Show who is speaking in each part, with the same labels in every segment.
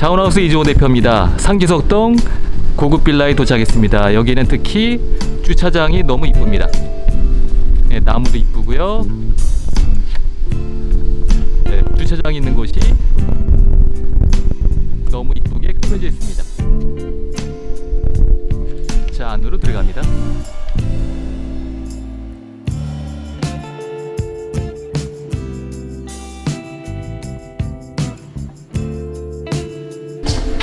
Speaker 1: 자원하우스 이주호 대표입니다. 상기석동 고급 빌라에 도착했습니다. 여기는 특히 주차장이 너무 이쁩니다. 네, 나무도 이쁘고요. 네, 주차장 있는 곳이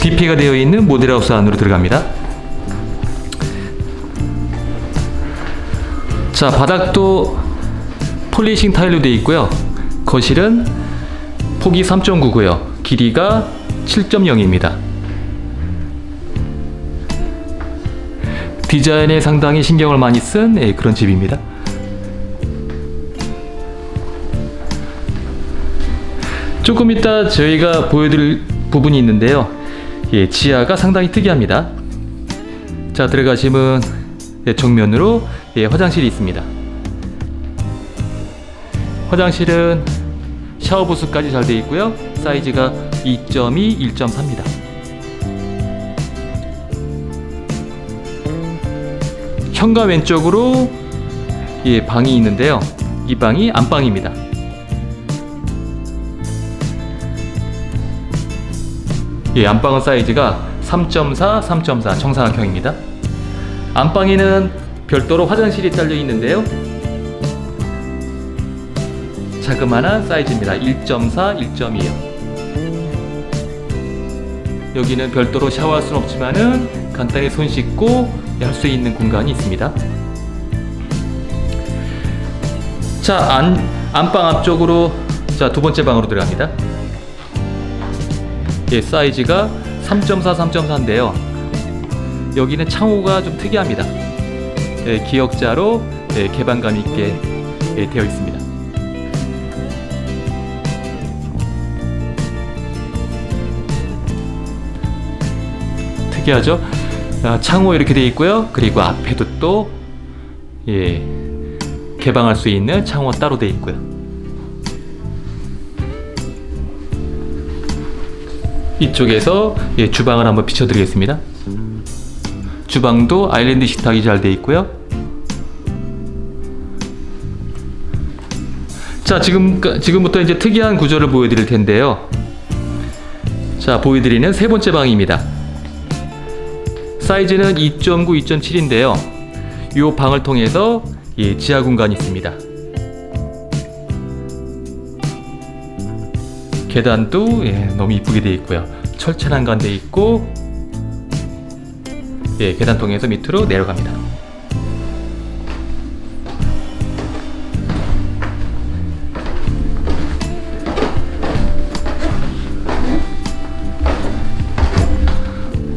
Speaker 1: DP가 되어 있는 모델하우스 안으로 들어갑니다. 자 바닥도 폴리싱 타일로 되어 있고요. 거실은 폭이 3.9고요. 길이가 7.0입니다. 디자인에 상당히 신경을 많이 쓴 예, 그런 집입니다. 조금 이따 저희가 보여드릴 부분이 있는데요. 예, 지하가 상당히 특이합니다. 자, 들어가시면 예, 정면으로 예, 화장실이 있습니다. 화장실은 샤워 부스까지 잘 되어 있고요. 사이즈가 2.2, 1.4입니다. 현관 왼쪽으로 예, 방이 있는데요. 이 방이 안방입니다. 예, 안방은 사이즈가 3.4, 3.4 정사각형입니다. 안방에는 별도로 화장실이 딸려 있는데요. 자그마한 사이즈입니다. 1.4, 1.2요. 여기는 별도로 샤워할 수는 없지만은 간단히 손 씻고 할 수 있는 공간이 있습니다. 자, 안, 안방 앞쪽으로 자, 두 번째 방으로 들어갑니다. 예, 사이즈가 3.4, 3.4인데요. 여기는 창호가 좀 특이합니다. 예, 기역자로 예, 개방감 있게 예, 되어 있습니다. 특이하죠? 아, 창호 이렇게 되어 있고요. 그리고 앞에도 또 예, 개방할 수 있는 창호 따로 되어 있고요. 이쪽에서 예, 주방을 한번 비춰드리겠습니다. 주방도 아일랜드 식탁이 잘 되어 있고요. 자, 지금 지금부터 이제 특이한 구조를 보여드릴 텐데요. 자, 보여드리는 세 번째 방입니다. 사이즈는 2.9, 2.7인데요. 이 방을 통해서 예, 지하 공간이 있습니다. 계단도 예, 너무 이쁘게 되어 있고요. 철천한간 되어 있고 예, 계단 통해서 밑으로 내려갑니다.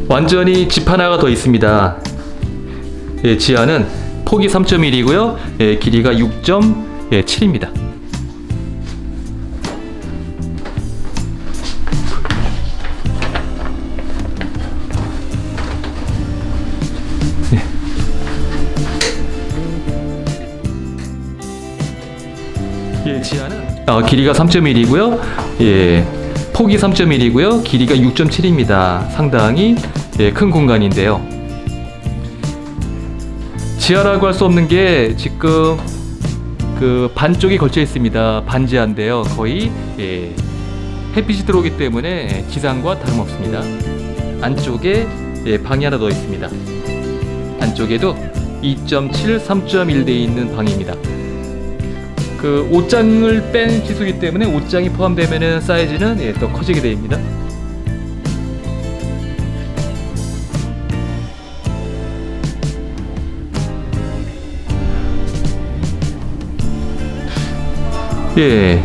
Speaker 1: 완전히 집 하나가 더 있습니다. 예, 지하는 폭이 3.1이고요. 예, 길이가 6.7입니다. 예, 지하는 어, 길이가 3.1이고요. 예, 폭이 3.1이고요. 길이가 6.7입니다. 상당히 예, 큰 공간인데요. 지하라고 할 수 없는 게 지금 그 반쪽이 걸쳐 있습니다. 반지하인데요. 거의 예, 햇빛이 들어오기 때문에 예, 지상과 다름없습니다. 안쪽에 예, 방이 하나 더 있습니다. 안쪽에도 2.7, 3.1돼 있는 방입니다. 그 옷장을 뺀 기수기 때문에 옷장이 포함되면은 사이즈는 예, 더 커지게 됩니다. 예,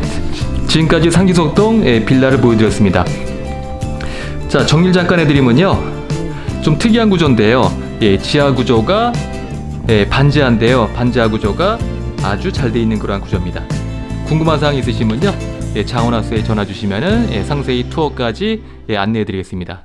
Speaker 1: 지금까지 상기석동 예, 빌라를 보여드렸습니다. 자, 정리를 잠깐 해드리면요. 좀 특이한 구조인데요. 예, 지하 구조가 예, 반지하인데요. 반지하 구조가 아주 잘 돼 있는 그러한 구조입니다. 궁금한 사항 있으시면요. 예, 장원하우스에 전화 주시면은 예, 상세히 투어까지 예, 안내해 드리겠습니다.